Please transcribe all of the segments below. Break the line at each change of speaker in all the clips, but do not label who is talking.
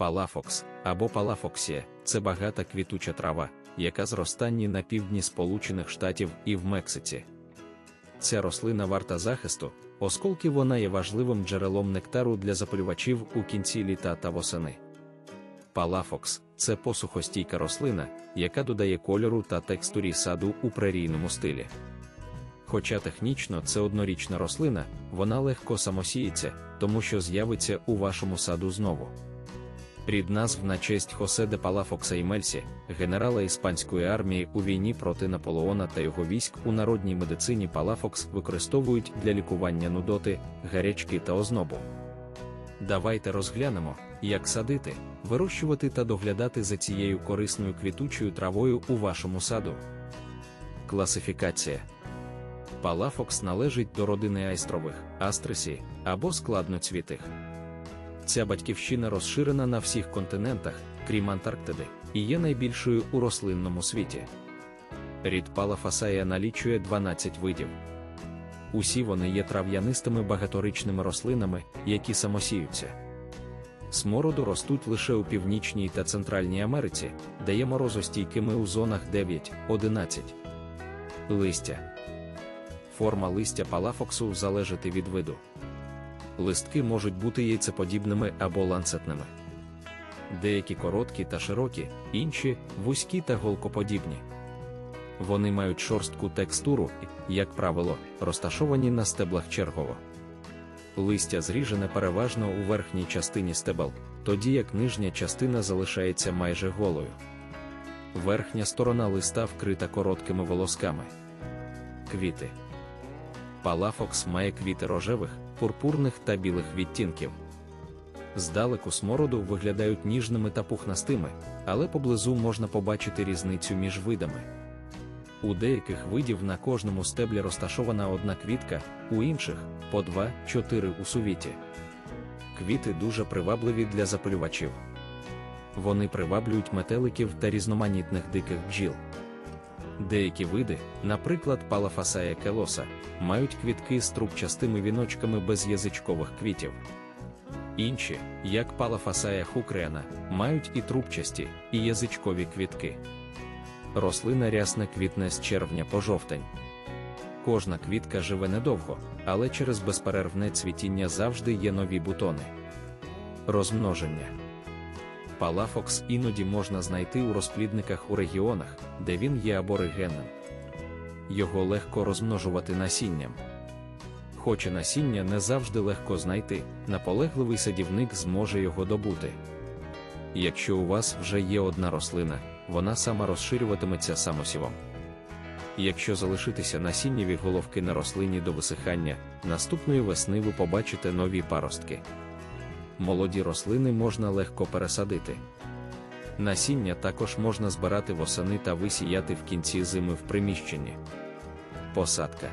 Палафокс або палафоксія це багата квітуча трава, яка зростання на півдні Сполучених Штатів і в Мексиці. Ця рослина варта захисту, оскільки вона є важливим джерелом нектару для запалювачів у кінці літа та восени. Палафокс це посухостійка рослина, яка додає кольору та текстурі саду у прерійному стилі. Хоча технічно це однорічна рослина, вона легко самосіється, тому що з'явиться у вашому саду знову. Рід назв на честь Хосе де Палафокса і Мельсі, генерала іспанської армії у війні проти Наполеона та його військ у народній медицині Палафокс використовують для лікування нудоти, гарячки та ознобу. Давайте розглянемо, як садити, вирощувати та доглядати за цією корисною квітучою травою у вашому саду. Класифікація Палафокс належить до родини айстрових, астрисі або складноцвітих. Ця батьківщина розширена на всіх континентах, крім Антарктиди, і є найбільшою у рослинному світі. Рід Палафасая налічує 12 видів. Усі вони є трав'янистими багаторичними рослинами, які самосіються. Смороду ростуть лише у Північній та Центральній Америці, де є морозостійкими у зонах 9-11. Листя. Форма листя палафоксу залежить від виду. Листки можуть бути яйцеподібними або ланцетними. Деякі короткі та широкі, інші вузькі та голкоподібні. Вони мають шорстку текстуру і, як правило, розташовані на стеблах чергово. Листя зріжене переважно у верхній частині стебел, тоді як нижня частина залишається майже голою. Верхня сторона листа вкрита короткими волосками. Квіти. Палафокс має квіти рожевих, пурпурних та білих відтінків. Здалеку смороду виглядають ніжними та пухнастими, але поблизу можна побачити різницю між видами. У деяких видів на кожному стеблі розташована одна квітка, у інших по 2-4 у сувіті. Квіти дуже привабливі для запалювачів. Вони приваблюють метеликів та різноманітних диких бджіл. Деякі види, наприклад, палафасая келоса, мають квітки з трубчастими віночками без язичкових квітів. Інші, як палафасая хукрена, мають і трубчасті, і язичкові квітки. Рослина рясне квітне з червня по жовтень. Кожна квітка живе недовго, але через безперервне цвітіння завжди є нові бутони. Розмноження Палафокс іноді можна знайти у розплідниках у регіонах, де він є аборигенним. Його легко розмножувати насінням. Хоча насіння не завжди легко знайти, наполегливий садівник зможе його добути. Якщо у вас вже є одна рослина, вона сама розширюватиметься самосівом. Якщо залишитися насіннєві головки на рослині до висихання, наступної весни ви побачите нові паростки. Молоді рослини можна легко пересадити. Насіння також можна збирати восени та висіяти в кінці зими в приміщенні. Посадка.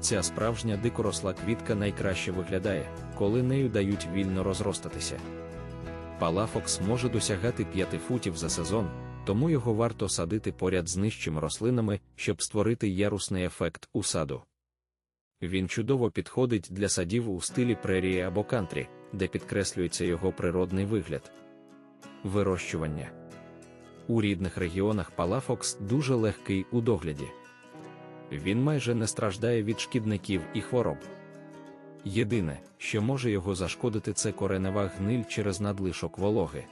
Ця справжня дикоросла квітка найкраще виглядає, коли нею дають вільно розростатися. Палафокс може досягати 5 футів за сезон, тому його варто садити поряд з нижчими рослинами, щоб створити ярусний ефект у саду. Він чудово підходить для садів у стилі прерії або кантрі, де підкреслюється його природний вигляд. Вирощування у рідних регіонах Палафокс дуже легкий у догляді. Він майже не страждає від шкідників і хвороб. Єдине, що може його зашкодити, це коренева гниль через надлишок вологи.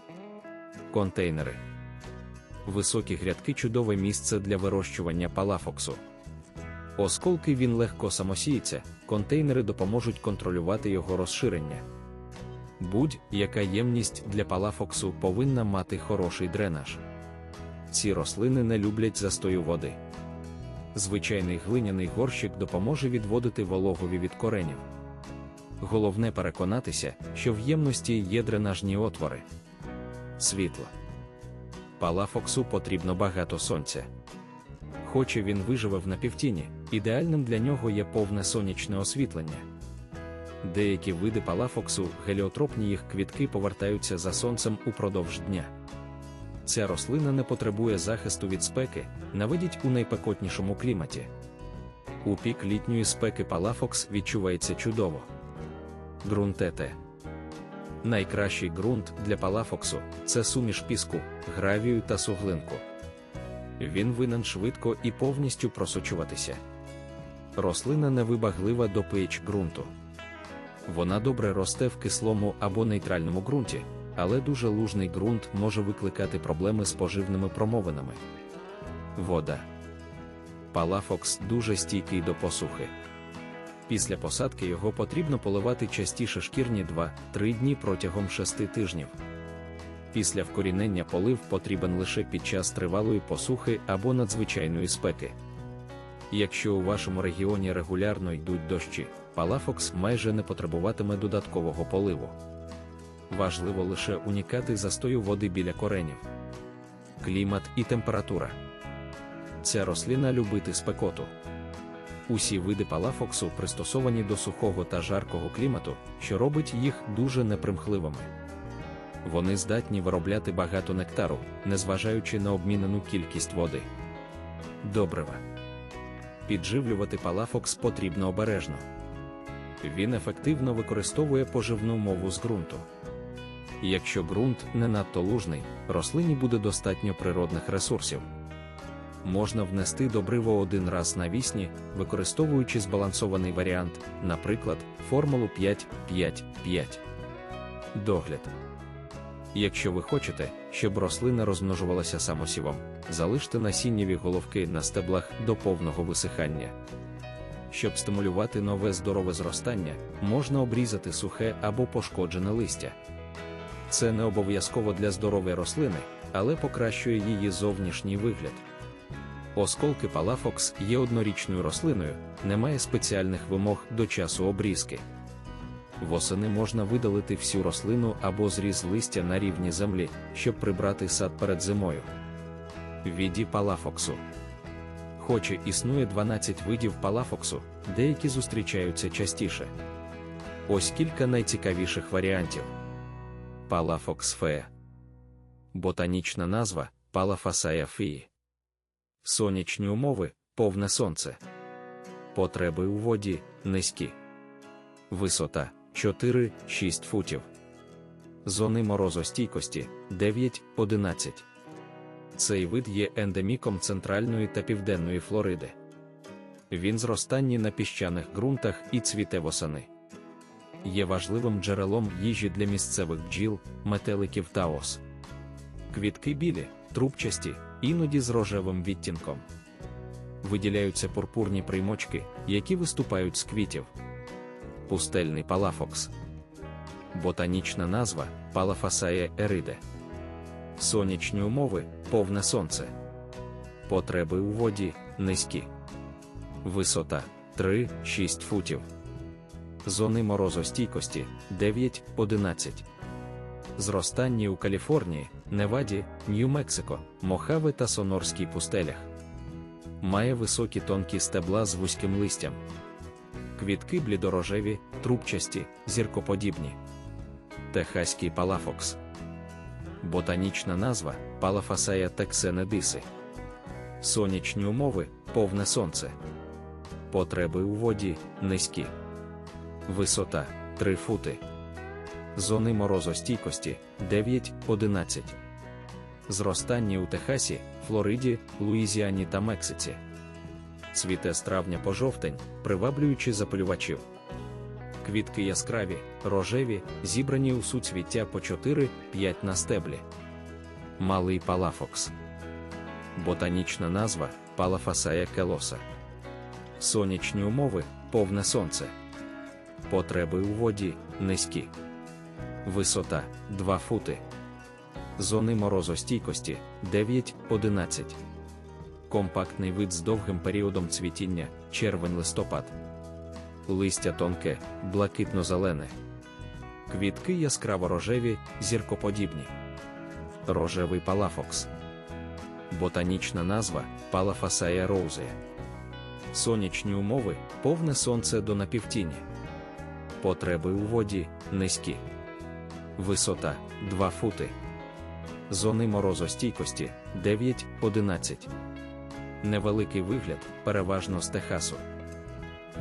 Контейнери. Високі грядки чудове місце для вирощування палафоксу. Осколки він легко самосіється, контейнери допоможуть контролювати його розширення. Будь-яка ємність для палафоксу повинна мати хороший дренаж. Ці рослини не люблять застою води. Звичайний глиняний горщик допоможе відводити вологові від коренів. Головне переконатися, що в ємності є дренажні отвори. Світло. Палафоксу потрібно багато сонця. Хоча він виживе в напівтіні, ідеальним для нього є повне сонячне освітлення. Деякі види палафоксу, геліотропні їх квітки повертаються за сонцем упродовж дня. Ця рослина не потребує захисту від спеки, наведіть у найпекотнішому кліматі. У пік літньої спеки палафокс відчувається чудово. Ґрунтете. Найкращий ґрунт для палафоксу це суміш піску, гравію та суглинку. Він винен швидко і повністю просочуватися. Рослина невибаглива до pH ґрунту. Вона добре росте в кислому або нейтральному ґрунті, але дуже лужний ґрунт може викликати проблеми з поживними промовинами. Вода. Палафокс дуже стійкий до посухи. Після посадки його потрібно поливати частіше шкірні 2-3 дні протягом 6 тижнів. Після вкорінення полив потрібен лише під час тривалої посухи або надзвичайної спеки. Якщо у вашому регіоні регулярно йдуть дощі, палафокс майже не потребуватиме додаткового поливу. Важливо лише унікати застою води біля коренів. Клімат і температура. Ця рослина любить спекоту. Усі види палафоксу пристосовані до сухого та жаркого клімату, що робить їх дуже непримхливими. Вони здатні виробляти багато нектару, незважаючи на обмінену кількість води. Добрива. Підживлювати палафокс потрібно обережно. Він ефективно використовує поживну мову з ґрунту. Якщо ґрунт не надто лужний, рослині буде достатньо природних ресурсів. Можна внести добриво один раз на вісні, використовуючи збалансований варіант, наприклад, формулу 5-5-5. Догляд. Якщо ви хочете, щоб рослина розмножувалася самосівом, залиште насіннєві головки на стеблах до повного висихання. Щоб стимулювати нове здорове зростання, можна обрізати сухе або пошкоджене листя. Це не обов'язково для здорової рослини, але покращує її зовнішній вигляд. Осколки палафокс є однорічною рослиною, немає спеціальних вимог до часу обрізки. Восени можна видалити всю рослину або зріз листя на рівні землі, щоб прибрати сад перед зимою. Віді палафоксу. Хоч і існує 12 видів палафоксу, деякі зустрічаються частіше. Ось кілька найцікавіших варіантів. Палафокс фея. Ботанічна назва Палафасая фії. Сонячні умови повне сонце. Потреби у воді низькі. Висота 4-6 футів. Зони морозостійкості 9-11. Цей вид є ендеміком центральної та південної Флориди. Він зростанні на піщаних ґрунтах і цвіте восени. Є важливим джерелом їжі для місцевих бджіл, метеликів та ос. Квітки білі, трубчасті, іноді з рожевим відтінком. Виділяються пурпурні приймочки, які виступають з квітів. Пустельний палафокс. Ботанічна назва Палафасая ериде. Сонячні умови повне сонце. Потреби у воді низькі. Висота 3-6 футів. Зони морозостійкості 9-11. Зростанні у Каліфорнії, Неваді, Нью-Мексико, Мохаве та Сонорській пустелях. Має високі тонкі стебла з вузьким листям. Квітки блідорожеві, трубчасті, зіркоподібні. Техаський палафокс. Ботанічна назва Палафасая тексенедиси. Сонячні умови повне сонце. Потреби у воді низькі. Висота 3 фути. Зони морозостійкості 9-11. Зростання у Техасі, Флориді, Луїзіані та Мексиці. Цвіте з травня по жовтень, приваблюючи запалювачів. Квітки яскраві, рожеві, зібрані у суцвіття по 4-5 на стеблі. Малий палафокс. Ботанічна назва Палафасая келоса. Сонячні умови повне сонце. Потреби у воді низькі. Висота 2 фути. Зони морозостійкості 9-11. Компактний вид з довгим періодом цвітіння червень-листопад. Листя тонке, блакитно-зелене. Квітки яскраво рожеві, зіркоподібні. Рожевий палафокс. Ботанічна назва Палафасая роузея. Сонячні умови повне сонце до напівтіні. Потреби у воді низькі. Висота 2 фути. Зони морозостійкості 9-11. Невеликий вигляд, переважно з Техасу.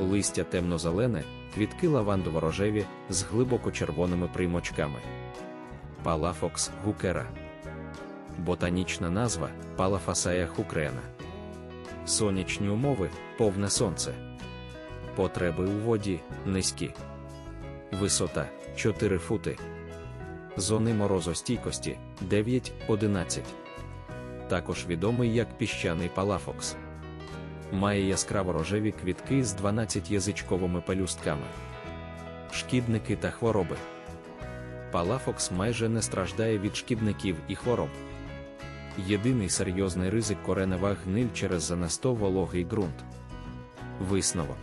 Листя темно-зелене, квітки лавандово-рожеві з глибоко червоними примочками. Палафокс гукера. Ботанічна назва Палафасая хукрена. Сонячні умови повне сонце. Потреби у воді низькі. Висота 4 фути. Зони морозостійкості 9-11. Також відомий як піщаний палафокс. Має яскраво рожеві квітки з 12-язичковими пелюстками. Шкідники та хвороби. Палафокс майже не страждає від шкідників і хвороб. Єдиний серйозний ризик коренева гниль через занесто вологий ґрунт. Висновок.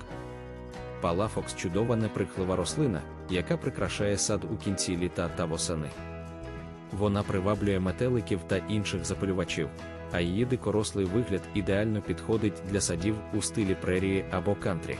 Палафокс чудова неприхлива рослина, яка прикрашає сад у кінці літа та восени. Вона приваблює метеликів та інших запилювачів, а її дикорослий вигляд ідеально підходить для садів у стилі прерії або кантрі.